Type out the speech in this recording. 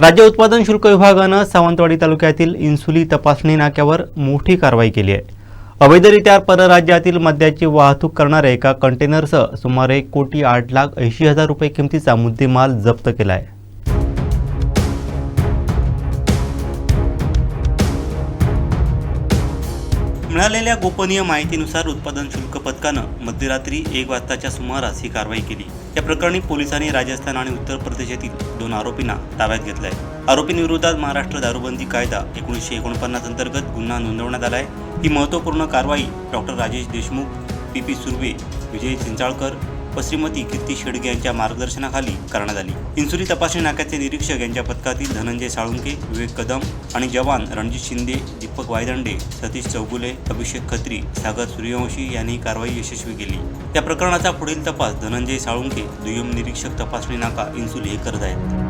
राज्य उत्पादन शुल्क विभागानं सावंतवाडी तालुक्यातील इन्सुली तपासणी नाक्यावर मोठी कारवाई केली आहे. अवैधरित्या परराज्यातील मद्याची वाहतूक करणाऱ्या एका कंटेनरसह सुमारे एक कोटी आठ लाख ऐंशी हजार रुपये किमतीचा मुद्देमाल जप्त केला आहे. मिळालेल्या गोपनीय माहितीनुसार उत्पादन शुल्क पथकानं मध्यरात्री एक वाजताच्या सुमारास ही कारवाई केली. या प्रकरणी पोलिसांनी राजस्थान आणि उत्तर प्रदेश येथील दोन आरोपींना ताब्यात घेतलंय. आरोपींविरोधात महाराष्ट्र दारूबंदी कायदा एकोणीसशे एकोणपन्नास अंतर्गत गुन्हा नोंदवण्यात आलाय. ही महत्त्वपूर्ण कारवाई doctor Rajesh Deshmukh P P Surve Vijay Chinchalkar Shrimati Kirti Shedge यांच्या मार्गदर्शनाखाली करण्यात आली. इन्सुली तपासणी नाक्याचे निरीक्षक यांच्या पथकातील धनंजय साळुंके विवेक कदम आणि जवान रणजित शिंदे दीपक वायदंडे सतीश चौगुले अभिषेक खत्री सागर सूर्यवंशी यांनी ही कारवाई यशस्वी केली. या प्रकरणाचा पुढील तपास धनंजय साळुंके दुय्यम निरीक्षक तपासणी नाका इन्सुली हे करत आहेत.